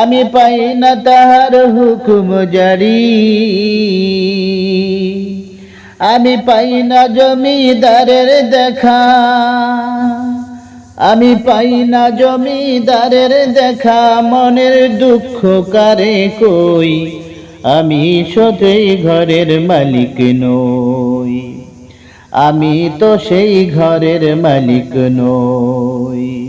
আমি পাই না তাহার হুকুম জারি। আমি পাই না জমিদারের দেখা। আমি পাই না জমিদারের দেখা। মনের দুঃখ কারে কই? আমি সতই ঘরের মালিক নই। আমি তো সেই ঘরের মালিক নই।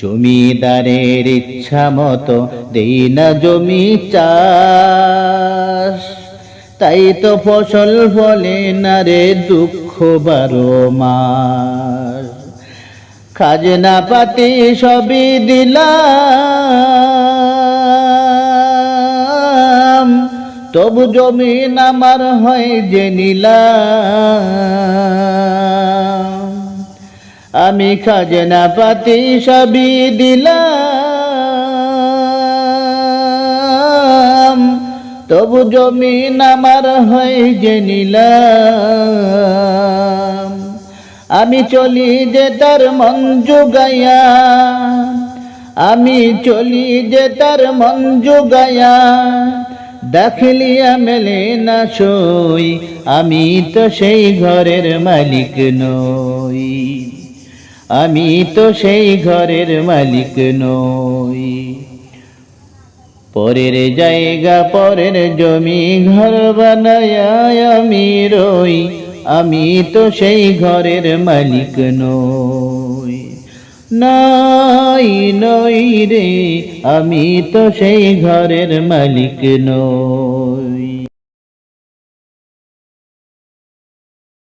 জমিদারের ইচ্ছা মতো দেই না জমি চাষ। তাই তো ফসল ফলে না রে দুঃখ বারো মাস। খাজনা পাতি সবই দিলাম, তবু জমিন আমার হয় যে নিলাম। আমি খাজনা পাতি সবই দিলাম। তবু জমিন আমার হয় যে নিলাম। আমি চলি যে তার মন যোগাইয়া আমি চলি যে তার মন যোগাইয়া দাখিলিয়া মেলে না সই, আমি তো সেই ঘরের মালিক নই। আমি তো সেই ঘরের মালিক নই। পরের জায়গা, পরের জমি, ঘর বানায় আমি রই। আমি তো সেই ঘরের মালিক নই। নই নই রে, আমি তো সেই ঘরের মালিক নই।